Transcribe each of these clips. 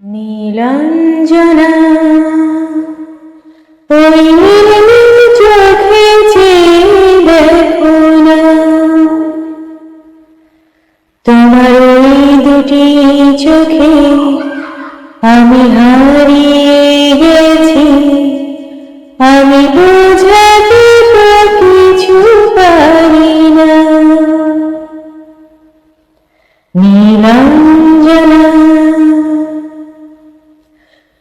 নীলাঞ্জনা না তোমার ওই দুটি চোখে আমি হারিয়ে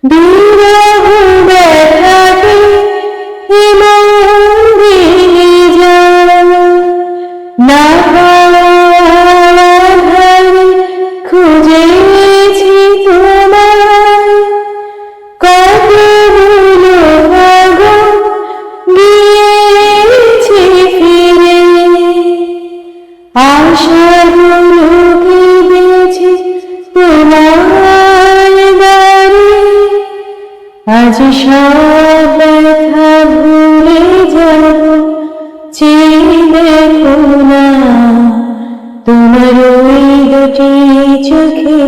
বিরহ ব্যথাকে এমন দিয়ে না খুঁজেছি তোমায় কতগুলো আগুন গিয়েছি ফিরে। আশাগুলো কেঁদেছে আজ সব ব্যথা ভুলে যাব। চেয়ে দেখো না তোমার ওই দুটি চোখে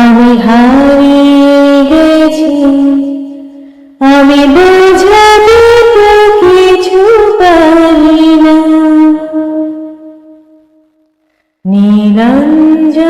আমি হারিয়ে গেছি। আমি বোঝাতে কিছু পারি না। নীলাঞ্জনা